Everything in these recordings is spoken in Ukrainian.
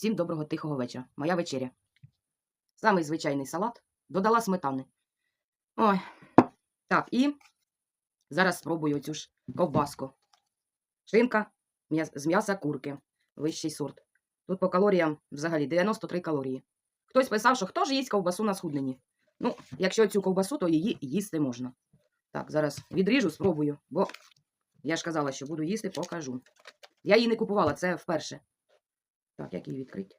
Всім доброго тихого вечора. Моя вечеря. Самий звичайний салат. Додала сметани. Ой. Так, і зараз спробую цю ж ковбаску. Шинка з м'яса курки. Вищий сорт. Тут по калоріям взагалі 93 калорії. Хтось писав, що хто ж їсть ковбасу на схудненні. Ну, якщо цю ковбасу, то її їсти можна. Так, зараз відріжу, спробую, бо я ж казала, що буду їсти, покажу. Я її не купувала, це вперше. Так, як її відкрити?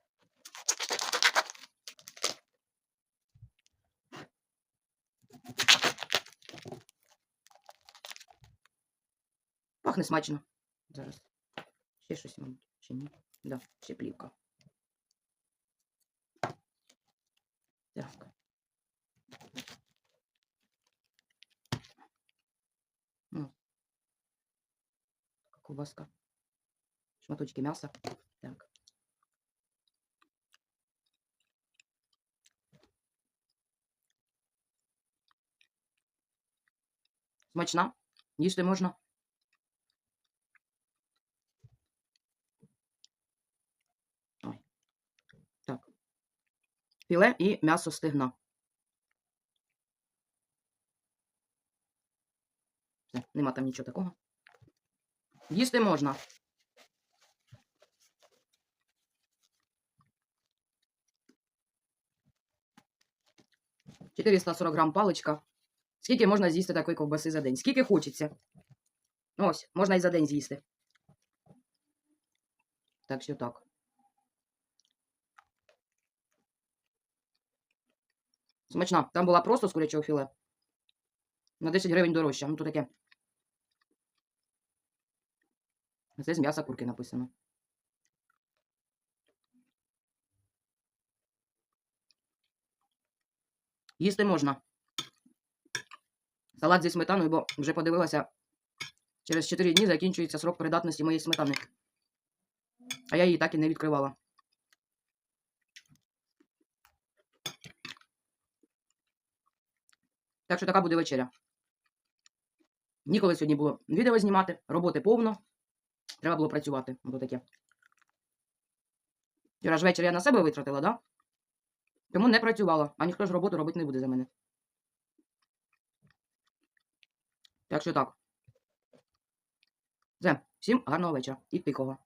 Пахне смачно. Зараз. Ще щось, мабуть, чи ні? Да, ще плівка. Так. Ну. Така Ковбаска. Шматочки м'яса. Так. Смачна. Їсти можна. Так. Філе і м'ясо стегна. Все, нема там нічого такого. Їсти можна. Чотириста сорок грам паличка. Скільки можна з'їсти такої ковбаси за день? Скільки хочеться. Ось, можна і за день з'їсти. Так що так. Смачна. Там була просто з курячого філе. На 10 гривень дорожча. Ну, то таке. Це з м'яса курки написано. Їсти можна. Салат зі сметаною, бо вже подивилася, через 4 дні закінчується срок придатності моєї сметани. А я її так і не відкривала. Так що така буде вечеря. Ніколи сьогодні було відео знімати, роботи повно. Треба було працювати. Ото таке. Вчора ж вечір я на себе витратила, да? Тому не працювала, а ніхто ж роботу робити не буде за мене. Так що так. Все, всім гарного вечора і тихого.